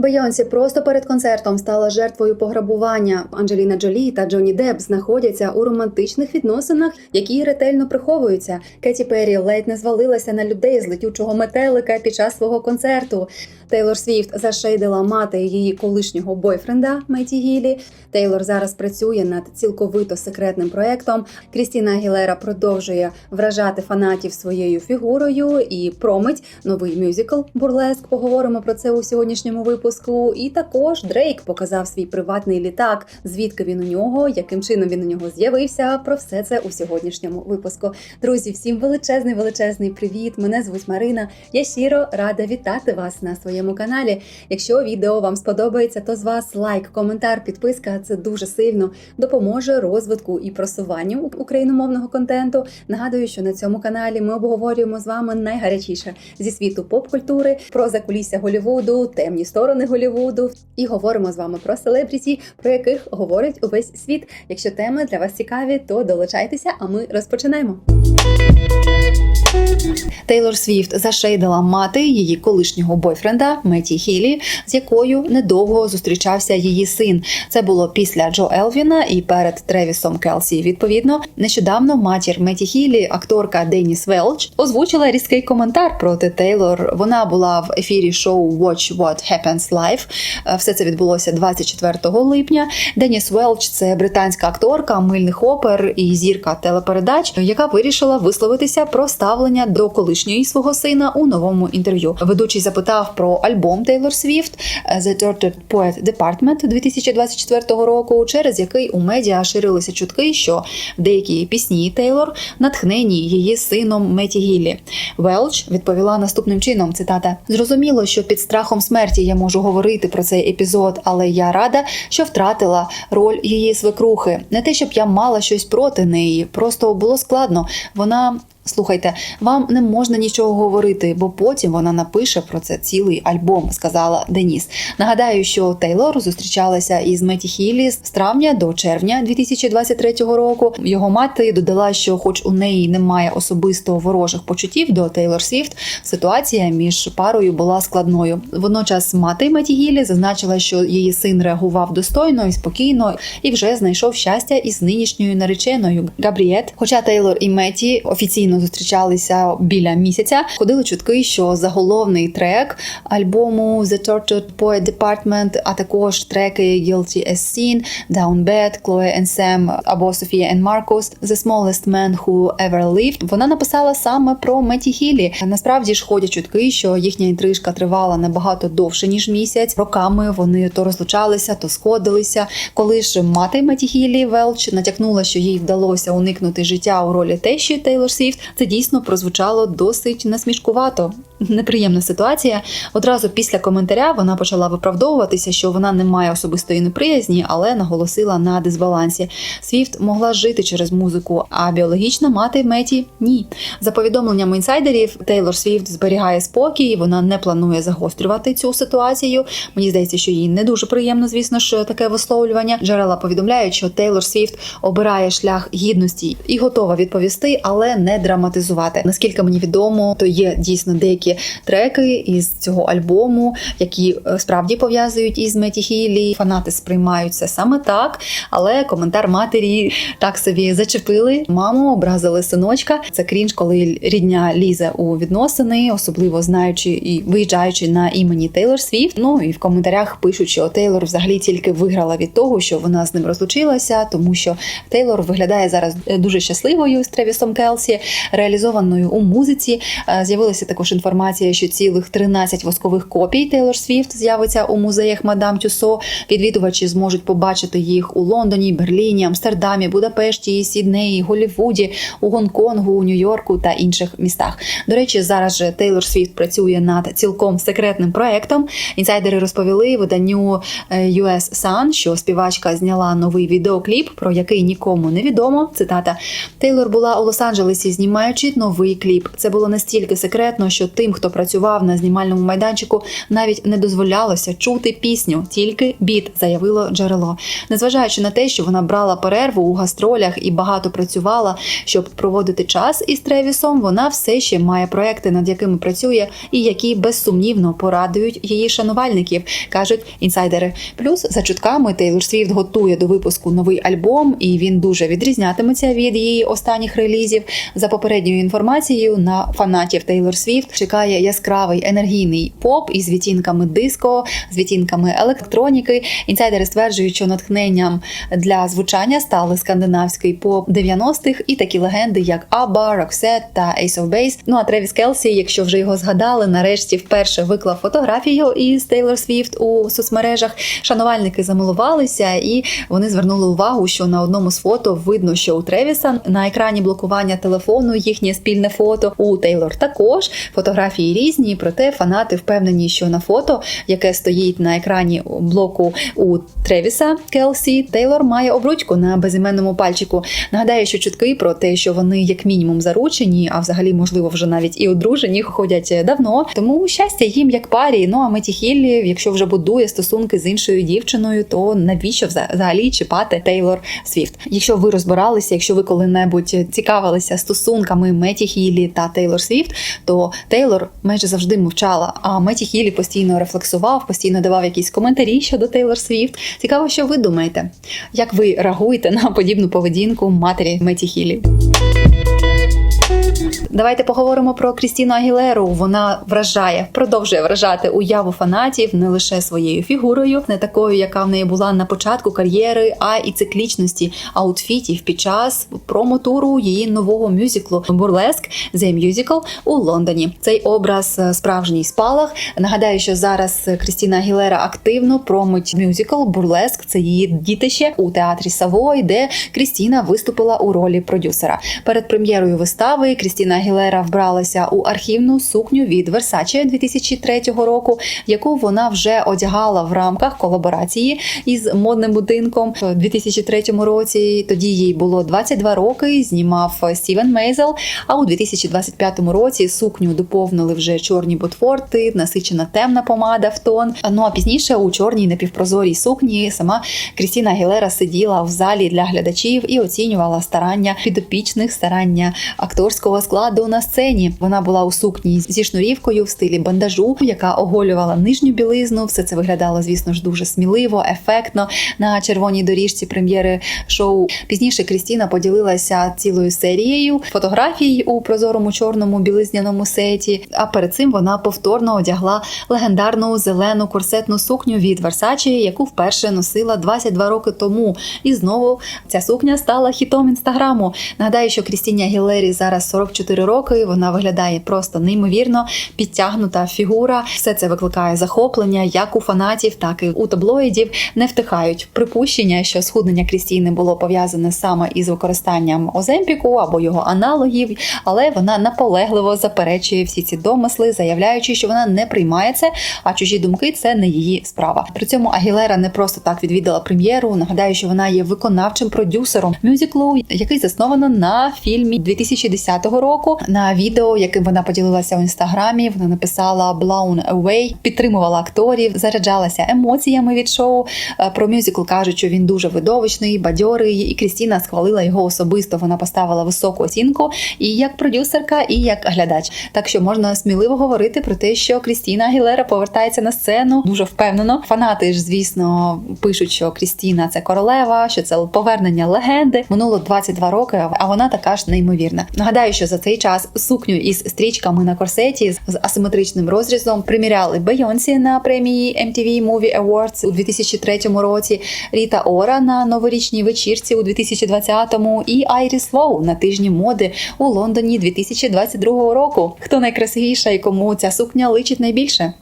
Бейонсі просто перед концертом стала жертвою пограбування. Анджеліна Джолі та Джонні Депп знаходяться у романтичних відносинах, які ретельно приховуються. Кеті Перрі ледь не звалилася на людей з летючого метелика під час свого концерту. Тейлор Свіфт зашейдила мати її колишнього бойфренда Меті Гілі. Тейлор зараз працює над цілковито секретним проектом. Крістіна Агілера продовжує вражати фанатів своєю фігурою і промить новий мюзикл Бурлеск. Поговоримо про це у сьогоднішньому випуску. І також Дрейк показав свій приватний літак. Звідки він у нього, яким чином він у нього з'явився. Про все це у сьогоднішньому випуску. Друзі, всім величезний величезний привіт! Мене звуть Марина. Я щиро рада вітати вас на своєму каналі. Якщо відео вам сподобається, то з вас лайк, коментар, підписка це дуже сильно допоможе розвитку і просуванню україномовного контенту. Нагадую, що на цьому каналі ми обговорюємо з вами найгарячіше зі світу поп-культури, про закулісся Голівуду, темні сторони Голівуду і говоримо з вами про селебріті, про яких говорить увесь світ. Якщо теми для вас цікаві, то долучайтеся, а ми розпочинаємо. Тейлор Свіфт зашейдила мати її колишнього бойфренда Меті Хілі, з якою недовго зустрічався її син. Це було після Джо Елвіна і перед Тревісом Келсі. Відповідно, нещодавно матір Меті Хілі, акторка Деніс Велч, озвучила різкий коментар проти Тейлор. Вона була в ефірі шоу Watch What Happens Live. Е, Все це відбулося 24 липня. Деніс Велч це британська акторка мильних опер і зірка телепередач, яка вирішила висловитися про ставлення до колишньої свого сина у новому інтерв'ю. Ведучий запитав про альбом Тейлор Свіфт The Tortured Poet Department 2024 року, через який у медіа ширилися чутки, що деякі пісні Тейлор натхнені її сином Меті Гіллі. Велч відповіла наступним чином: цитата: Зрозуміло, що під страхом смерті я можу говорити про цей епізод, але я рада, що втратила роль її свекрухи. Не те, щоб я мала щось проти неї, просто було складно. Вона. Слухайте, вам не можна нічого говорити, бо потім вона напише про це цілий альбом, сказала Деніс. Нагадаю, що Тейлор зустрічалася із Меті Хіллі з травня до червня 2023 року. Його мати додала, що, хоч у неї немає особисто ворожих почуттів до Тейлор Свіфт, ситуація між парою була складною. Водночас мати Меті Гіллі зазначила, що її син реагував достойно і спокійно і вже знайшов щастя із нинішньою нареченою Габріет. Хоча Тейлор і Меті офіційно зустрічалися біля місяця. Ходили чутки, що заголовний трек альбому The Tortured Poet Department, а також треки Guilty as Sin, Down Bad, Chloe and Sam або Sophia and Marcos, The Smallest Man Who Ever Lived. Вона написала саме про Меті Хілі. Насправді ж ходять чутки, що їхня інтрижка тривала набагато довше ніж місяць. Роками вони то розлучалися, то сходилися. Коли ж мати Меті Хілі Велч натякнула, що їй вдалося уникнути життя у ролі тещі Тейлор Свіфт, це дійсно прозвучало досить насмішкувато. Неприємна ситуація. Одразу після коментаря вона почала виправдовуватися, що вона не має особистої неприязні, але наголосила на дисбалансі. Свіфт могла жити через музику, а біологічна мати Меті ні. За повідомленнями інсайдерів, Тейлор Свіфт зберігає спокій, вона не планує загострювати цю ситуацію. Мені здається, що їй не дуже приємно, звісно ж, таке висловлювання. Джерела повідомляють, що Тейлор Свіфт обирає шлях гідності і готова відповісти, але не драматизувати. Наскільки мені відомо, то є дійсно деякі треки із цього альбому, які е, справді пов'язують із Меті Хілі. Фанати сприймають це саме так. Але коментар матері так собі зачепили. Маму образили синочка. Це крінж, коли рідня лізе у відносини, особливо знаючи і виїжджаючи на імені Тейлор Свіфт. Ну і в коментарях пишуть, що Тейлор взагалі тільки виграла від того, що вона з ним розлучилася, тому що Тейлор виглядає зараз е, дуже щасливою з Тревісом Келсі, реалізованою у музиці. Е, З'явилася також інформація, що цілих 13 воскових копій Тейлор Свіфт з'явиться у музеях Мадам Тюсо. Відвідувачі зможуть побачити їх у Лондоні, Берліні, Амстердамі, Будапешті, Сіднеї, Голлівуді, у Гонконгу, Нью-Йорку та інших містах. До речі, зараз же Тейлор Свіфт працює над цілком секретним проектом. Інсайдери розповіли виданню е, US Sun, що співачка зняла новий відеокліп, про який нікому не відомо. Цитата Тейлор була у Лос-Анджелесі, знімаючи новий кліп. Це було настільки секретно, що тим тим, хто працював на знімальному майданчику, навіть не дозволялося чути пісню, тільки біт, заявило джерело. Незважаючи на те, що вона брала перерву у гастролях і багато працювала, щоб проводити час із Тревісом, вона все ще має проекти, над якими працює, і які безсумнівно порадують її шанувальників, кажуть інсайдери. Плюс за чутками Тейлор Свіфт готує до випуску новий альбом, і він дуже відрізнятиметься від її останніх релізів. За попередньою інформацією, на фанатів Тейлор Свіфт чекає яскравий енергійний поп із відтінками диско, з відтінками електроніки. Інсайдери стверджують, що натхненням для звучання стали скандинавський поп 90-х і такі легенди, як Абба, Roxette та Ace of Base. Ну а Тревіс Келсі, якщо вже його згадали, нарешті вперше виклав фотографію із Тейлор Свіфт у соцмережах. Шанувальники замилувалися, і вони звернули увагу, що на одному з фото видно, що у Тревіса на екрані блокування телефону їхнє спільне фото. У Тейлор також фотографії різні, проте фанати впевнені, що на фото, яке стоїть на екрані блоку у Тревіса Келсі, Тейлор має обручку на безіменному пальчику. Нагадаю, що чутки про те, що вони як мінімум заручені, а взагалі, можливо, вже навіть і одружені, ходять давно. Тому щастя їм як парі. Ну а Меті Хіллі, якщо вже будує стосунки з іншою дівчиною, то навіщо взагалі чіпати Тейлор Свіфт? Якщо ви розбиралися, якщо ви коли-небудь цікавилися стосунками Меті Хіллі та Тейлор Свіфт, то Тейлор майже завжди мовчала. А Меті Хілі постійно рефлексував, постійно давав якісь коментарі щодо Тейлор Свіфт. Цікаво, що ви думаєте, як ви реагуєте на подібну поведінку матері Меті Хіллі? Давайте поговоримо про Крістіну Агілеру. Вона вражає, продовжує вражати уяву фанатів не лише своєю фігурою, не такою, яка в неї була на початку кар'єри, а і циклічності аутфітів під час промотуру її нового мюзиклу Бурлеск The Musical у Лондоні. Цей образ е, справжній спалах. Нагадаю, що зараз Крістіна Агілера активно промить мюзикл Бурлеск. Це її дітище у театрі Савой, де Крістіна виступила у ролі продюсера. Перед прем'єрою вистави Крістіна Агілера вбралася у архівну сукню від Versace 2003 року, яку вона вже одягала в рамках колаборації із модним будинком у 2003 році. Тоді їй було 22 роки. Знімав Стівен Мейзел. А у 2025 році сукню доповнили вже чорні ботфорти, насичена темна помада в тон. Ну а пізніше у чорній напівпрозорій сукні сама Крістіна Агілера сиділа в залі для глядачів і оцінювала старання підопічних, старання акторського складу на сцені. Вона була у сукні зі шнурівкою в стилі бандажу, яка оголювала нижню білизну. Все це виглядало, звісно ж, дуже сміливо, ефектно на червоній доріжці прем'єри шоу. Пізніше Крістіна поділилася цілою серією фотографій у прозорому чорному білизняному сеті. А перед цим вона повторно одягла легендарну зелену корсетну сукню від Versace, яку вперше носила 22 роки тому. І знову ця сукня стала хітом інстаграму. Нагадаю, що Крістіні Гілері зараз 44 роки. Вона виглядає просто неймовірно підтягнута фігура. Все це викликає захоплення як у фанатів, так і у таблоїдів. Не втихають припущення, що схуднення Крістіни було пов'язане саме із використанням Оземпіку або його аналогів, але вона наполегливо заперечує всі ці домисли, заявляючи, що вона не приймає це, а чужі думки це не її справа. При цьому Агілера не просто так відвідала прем'єру. Нагадаю, що вона є виконавчим продюсером мюзиклу, який засновано на фільмі 2010 року. На відео, яким вона поділилася у інстаграмі, вона написала «Blown Away», підтримувала акторів, заряджалася емоціями від шоу. Е, Про мюзикл кажуть, що він дуже видовищний, бадьорий, і Крістіна схвалила його особисто. Вона поставила високу оцінку і як продюсерка, і як глядач. Так що можна сміливо говорити про те, що Крістіна Агілера повертається на сцену дуже впевнено. Фанати ж, звісно, пишуть, що Крістіна це королева, що це повернення легенди. Минуло 22 роки, а вона така ж неймовірна. Нагадаю, що за цей час сукню із стрічками на корсеті з асиметричним розрізом приміряли Бейонсі на премії MTV Movie Awards у 2003 році, Ріта Ора на новорічній вечірці у 2020-му і Айріс Лоу на тижні моди у Лондоні 2022 року. Хто найкрасивіша і кому ця сукня личить найбільше?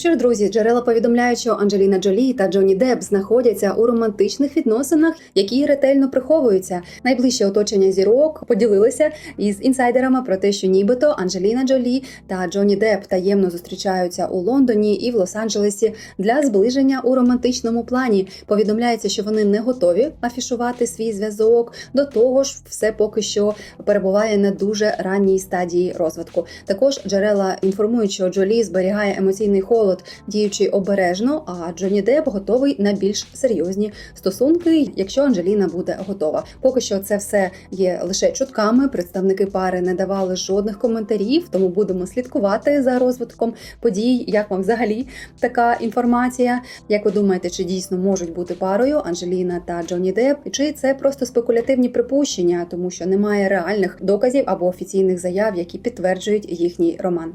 Що ж, друзі, джерела повідомляють, що Анджеліна Джолі та Джонні Депп знаходяться у романтичних відносинах, які ретельно приховуються. Найближче оточення зірок поділилися із інсайдерами про те, що нібито Анджеліна Джолі та Джонні Депп таємно зустрічаються у Лондоні і в Лос-Анджелесі для зближення у романтичному плані. Повідомляється, що вони не готові афішувати свій зв'язок. До того ж, все поки що перебуває на дуже ранній стадії розвитку. Також джерела інформують, що Джолі зберігає емоційний холод, діючи обережно. А Джонні Депп готовий на більш серйозні стосунки, якщо Анджеліна буде готова. Поки що це все є лише чутками. Представники пари не давали жодних коментарів, тому будемо слідкувати за розвитком подій. Як вам взагалі така інформація? Як ви думаєте, чи дійсно можуть бути парою Анджеліна та Джонні Депп? Чи це просто спекулятивні припущення, тому що немає реальних доказів або офіційних заяв, які підтверджують їхній роман?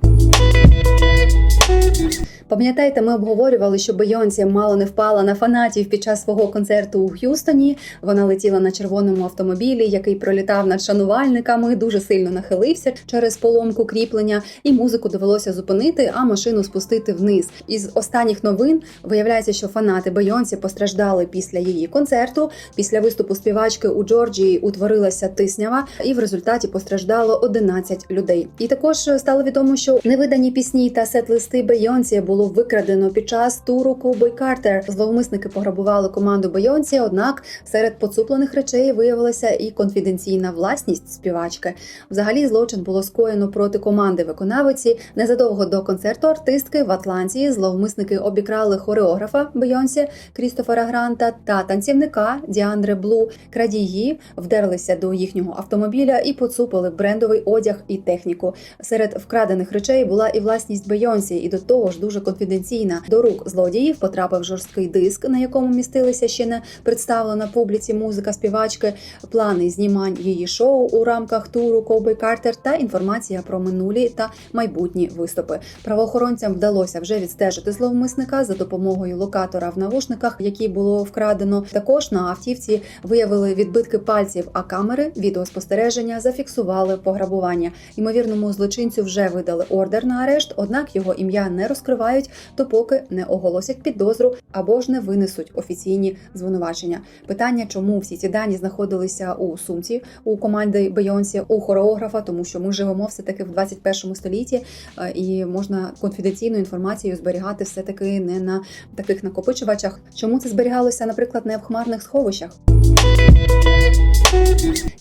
Пам'ятаєте, ми обговорювали, що Бейонсі мало не впала на фанатів під час свого концерту у Х'юстоні. Вона летіла на червоному автомобілі, який пролітав над шанувальниками, дуже сильно нахилився через поломку кріплення, і музику довелося зупинити, а машину спустити вниз. Із останніх новин виявляється, що фанати Бейонсі постраждали після її концерту. Після виступу співачки у Джорджії утворилася тиснява, і в результаті постраждало 11 людей. І також стало відомо, що невидані пісні та сет-листи Бейонсі було викрадено під час туру Ковбой Картер. Зловмисники пограбували команду Бейонсі, однак серед поцуплених речей виявилася і конфіденційна власність співачки. Взагалі, злочин було скоєно проти команди виконавиці. Незадовго до концерту артистки в Атланті зловмисники обікрали хореографа Бейонсі Крістофера Гранта та танцівника Діандре Блу. Крадії вдерлися до їхнього автомобіля і поцупили брендовий одяг і техніку. Серед вкрадених речей була і власність Бейонсі, і до того ж дуже конфіденційна. До рук злодіїв потрапив жорсткий диск, на якому містилися ще не представлена публіці музика співачки, плани знімань її шоу у рамках туру Ковбой Картер та інформація про минулі та майбутні виступи. Правоохоронцям вдалося вже відстежити зловмисника за допомогою локатора в навушниках, які було вкрадено. Також на автівці виявили відбитки пальців, а камери відеоспостереження зафіксували пограбування. Ймовірному злочинцю вже видали ордер на арешт, однак його ім'я не розкривають, допоки не оголосять підозру або ж не винесуть офіційні звинувачення. Питання, чому всі ці дані знаходилися у сумці у команди Бейонсі, у хореографа, тому що ми живемо все таки в 21 столітті, е, і можна конфіденційну інформацію зберігати все таки не на таких накопичувачах. Чому це зберігалося, наприклад, не в хмарних сховищах?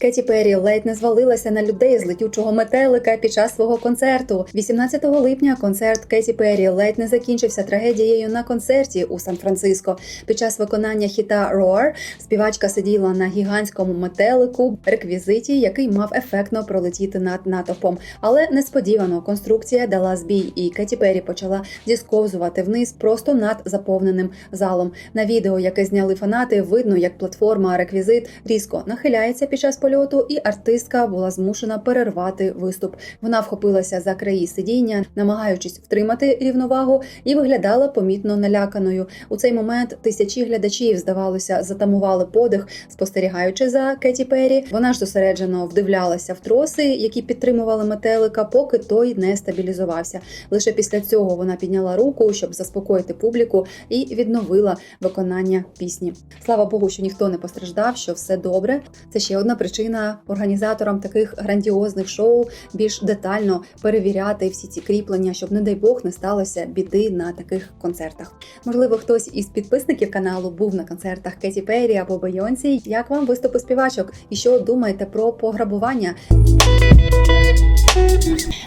Кеті Перрі ледь не звалилася на людей з летючого метелика під час свого концерту. 18 липня концерт Кеті Перрі ледь не закінчився трагедією на концерті у Сан-Франциско. Під час виконання хіта Roar співачка сиділа на гігантському метелику реквізиті, який мав ефектно пролетіти над натовпом. Але несподівано конструкція дала збій, і Кеті Перрі почала зісковзувати вниз просто над заповненим залом. На відео, яке зняли фанати, видно, як платформа реквізит різко нахиляється під час польоту, і артистка була змушена перервати виступ. Вона вхопилася за краї сидіння, намагаючись втримати рівновагу, і виглядала помітно наляканою. У цей момент тисячі глядачів, здавалося, затамували подих, спостерігаючи за Кеті Перрі. Вона ж зосереджено вдивлялася в троси, які підтримували метелика, поки той не стабілізувався. Лише після цього вона підняла руку, щоб заспокоїти публіку, і відновила виконання пісні. Слава Богу, що ніхто не постраждав, що все добре. Це ще одна причина організаторам таких грандіозних шоу більш детально перевіряти всі ці кріплення, щоб, не дай Бог, не сталося біди на таких концертах. Можливо, хтось із підписників каналу був на концертах Кеті Перрі або Бейонсі. Як вам виступи співачок? І що думаєте про пограбування?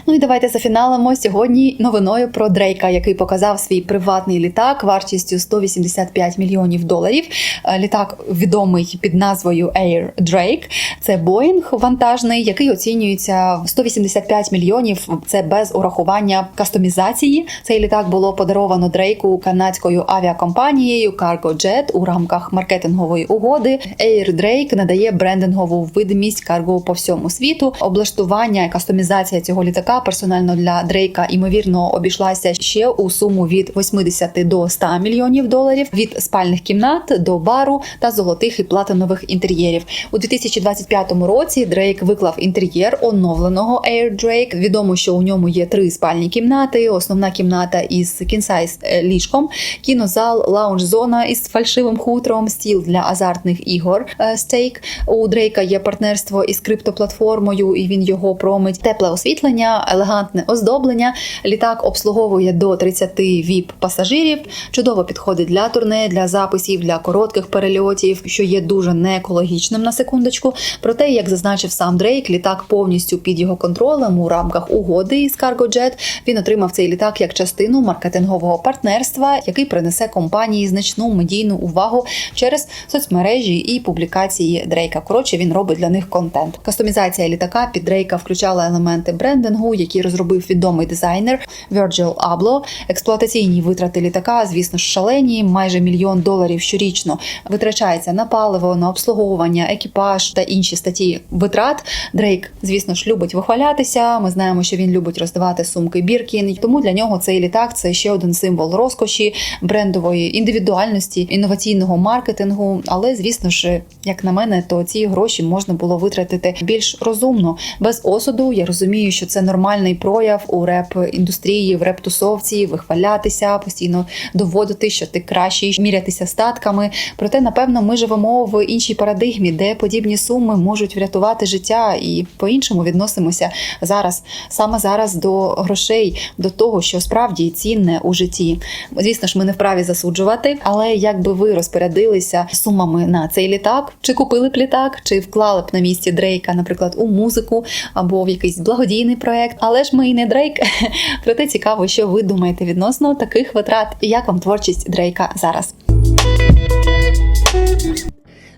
Ну і давайте зафіналимо сьогодні новиною про Дрейка, який показав свій приватний літак вартістю 185 мільйонів доларів. Е, Літак відомий під назвою Air Drake. Це Боїнг вантажний, який оцінюється в 185 мільйонів. Це без урахування кастомізації. Цей літак було подаровано Дрейку канадською авіакомпанією Cargo Jet у рамках маркетингової угоди. Air Drake надає брендингову видимість карго по всьому світу. Облаштування і кастомізація цього літака персонально для Дрейка ймовірно обійшлася ще у суму від 80 до 100 мільйонів доларів від спальних кімнат до бару та золотих і платинових інтер'єрів. У 2025 році Дрейк виклав інтер'єр оновленого Air Drake. Відомо, що у ньому є три спальні кімнати, основна кімната із кінсайз е, ліжком, кінозал, лаунж-зона із фальшивим хутром, стіл для азартних ігор. е, Стейк у Дрейка є партнерство із криптоплатформою, і він його промить. Тепле освітлення, елегантне оздоблення. Літак обслуговує до 30 віп пасажирів. Чудово підходить для турне, для записів, для коротких перельотів, що є дуже неекологічним на секундочку. Проте, як зазначив сам Дрейк, літак повністю під його контролем у рамках угоди із CargoJet. Він отримав цей літак як частину маркетингового партнерства, який принесе компанії значну медійну увагу через соцмережі і публікації Дрейка. Коротше, він робить для них контент. Кастомізація літака під Дрейка включала елементи брендингу, які розробив відомий дизайнер Virgil Abloh. Експлуатаційні витрати літака, звісно шалені, майже мільйон доларів щорічно витрачається на паливо, на обслуговування, екіпаж та інші статті витрат. Дрейк, звісно ж, любить вихвалятися. Ми знаємо, що він любить роздавати сумки Біркін. Тому для нього цей літак це ще один символ розкоші, брендової індивідуальності, інноваційного маркетингу. Але, звісно ж, як на мене, то ці гроші можна було витратити більш розумно, без осуду. Я розумію, що це нормальний прояв у реп індустрії, в реп тусовці, вихвалятися, постійно доводити, що ти кращий, мірятися статками. Проте, напевно, ми живемо в іншій парадигмі, де подібні суми можуть врятувати життя, і по-іншому відносимося зараз, саме зараз до грошей, до того, що справді цінне у житті. Звісно ж, ми не вправі засуджувати, але якби ви розпорядилися сумами на цей літак, чи купили б літак, чи вклали б на місці Дрейка, наприклад, у музику або в якийсь благодійний проект. Але ж ми і не Дрейк. Проте цікаво, що ви думаєте відносно таких витрат, і як вам творчість Дрейка зараз.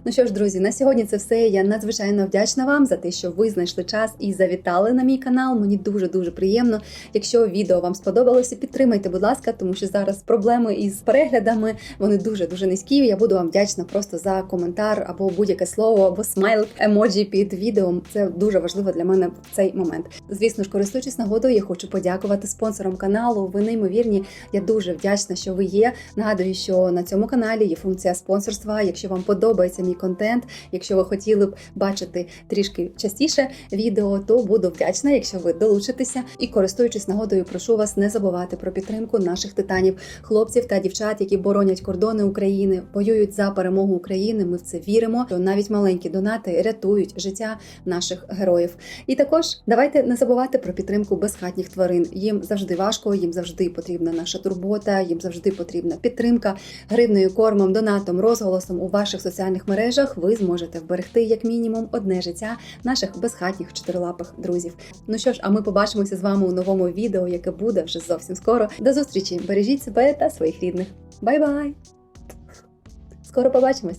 Ну що ж, друзі, на сьогодні це все. Я надзвичайно вдячна вам за те, що ви знайшли час і завітали на мій канал. Мені дуже дуже приємно. Якщо відео вам сподобалося, підтримайте, будь ласка, тому що зараз проблеми із переглядами вони дуже дуже низькі. Я буду вам вдячна просто за коментар або будь-яке слово, або смайл емоджі під відео. Це дуже важливо для мене в цей момент. Звісно ж, користуючись нагодою, я хочу подякувати спонсорам каналу. Ви неймовірні. Я дуже вдячна, що ви є. Нагадую, що на цьому каналі є функція спонсорства. Якщо вам подобається мій контент, якщо ви хотіли б бачити трішки частіше відео, то буду вдячна, якщо ви долучитеся. І користуючись нагодою, прошу вас не забувати про підтримку наших титанів, хлопців та дівчат, які боронять кордони України, воюють за перемогу України. Ми в це віримо. Що навіть маленькі донати рятують життя наших героїв. І також давайте не забувати про підтримку безхатніх тварин. Їм завжди важко, їм завжди потрібна наша турбота, їм завжди потрібна підтримка гривною кормом, донатом, розголосом у ваших соціальних мережах. Ви зможете вберегти як мінімум одне життя наших безхатніх чотирилапих друзів. Ну що ж, а ми побачимося з вами у новому відео, яке буде вже зовсім скоро. До зустрічі! Бережіть себе та своїх рідних. Бай-бай! Скоро побачимось!